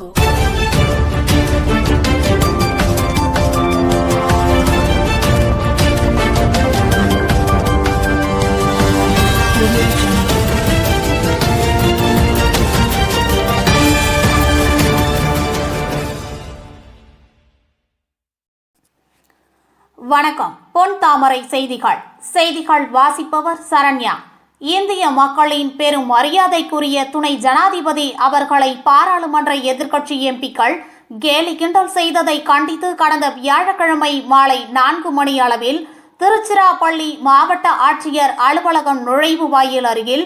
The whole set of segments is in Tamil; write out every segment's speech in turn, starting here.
Jungle. வணக்கம். பொன் தாமரை செய்திகள். செய்திகள் வாசிப்பவர் சரண்யா. இந்திய மக்களின் பெரும் மரியாதைக்குரிய துணை ஜனாதிபதி அவர்களை பாராளுமன்ற எதிர்க்கட்சி எம்பிக்கள் கேலி கிண்டல் செய்ததை கண்டித்து கடந்த வியாழக்கிழமை மாலை நான்கு மணி அளவில் திருச்சிராப்பள்ளி மாவட்ட ஆட்சியர் அலுவலகம் நுழைவு வாயில் அருகில்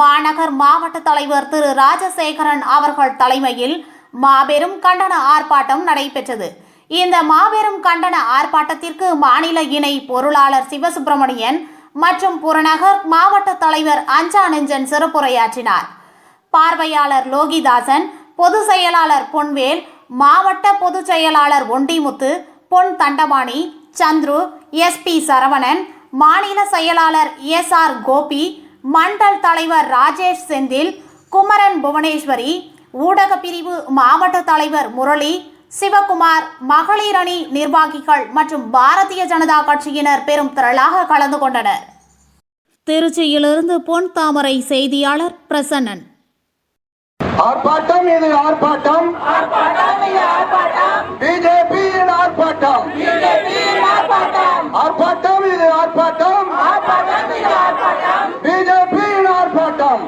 மாநகர் மாவட்ட தலைவர் திரு ராஜசேகரன் அவர்கள் தலைமையில் மாபெரும் கண்டன ஆர்ப்பாட்டம் நடைபெற்றது. இந்த மாபெரும் கண்டன ஆர்ப்பாட்டத்திற்கு மாநில இணை பொருளாளர் சிவசுப்பிரமணியன் மற்றும் புறநகர் மாவட்ட தலைவர் அஞ்சா நெஞ்சன் சிறப்புரையாற்றினார். பார்வையாளர் லோகிதாசன் பொதுச் செயலாளர் பொன்வேல் மாவட்ட பொதுச் செயலாளர் ஒண்டிமுத்து பொன் தண்டபாணி சந்துரு எஸ்பி சரவணன் மாநில செயலாளர் எஸ் ஆர் கோபி மண்டல் தலைவர் ராஜேஷ் செந்தில் குமரன் புவனேஸ்வரி ஊடக பிரிவு மாவட்ட தலைவர் முரளி சிவகுமார் மகளிர் அணி நிர்வாகிகள் மற்றும் பாரதிய ஜனதா கட்சியினர் பெரும் திரளாக கலந்து கொண்டனர். திருச்சியிலிருந்து பொன் தாமரை செய்தியாளர் பிரசன்னன். ஆர்ப்பாட்டம் இது ஆர்ப்பாட்டம். பிஜேபியின் ஆர்ப்பாட்டம். ஆர்ப்பாட்டம். இது ஆர்ப்பாட்டம். பிஜேபியின் ஆர்ப்பாட்டம்.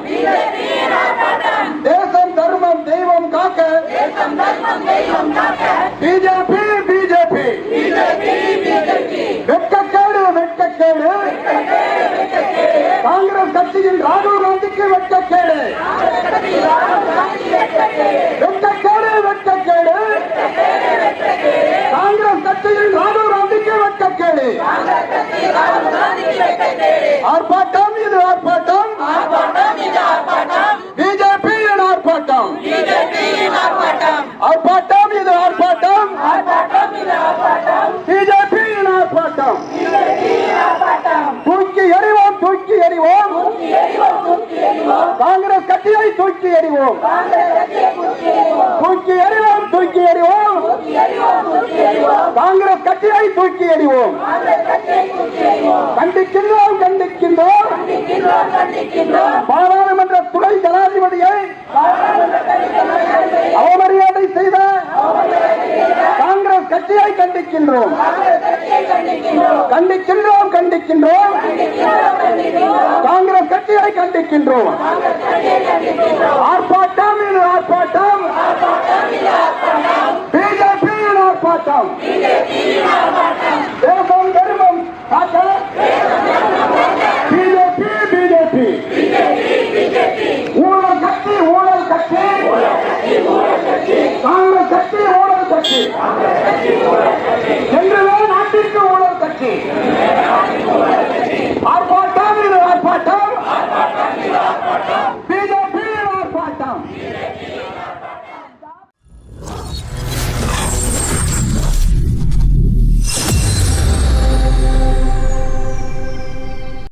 தேசம் தர்மம் தெய்வம் காக்க. பிஜேபி பிஜேபி வெட்கக்கேடு ஆர்ப்பாட்டம் இது ஆர்ப்பாட்டம். பிஜேபி ஆர்ப்பாட்டம். ஆர்ப்பாட்டம் இது ஆர்ப்பாட்டம். பிஜேபி ஆர்ப்பாட்டம். தூக்கி எறிவோம் தூக்கி எறிவோம். காங்கிரஸ் கட்சியை தூக்கி எறிவோம். தூக்கி எறிவோம். தூக்கி எறிவோம். காங்கிரஸ் கட்சியை தூக்கி எறிவோம். கண்டிக்கின்றோம் கண்டிக்கின்றோம். பாராளுமன்ற துணை ஜனாதிபதியை அவமரியாதை செய்த காங்கிரஸ் கட்சியை கண்டிக்கின்றோம். கண்டிக்கின்றோம் கண்டிக்கின்றோம். காங்கிரஸ் கட்சியை கண்டிக்கின்றோம். ஆர்ப்பாட்டம்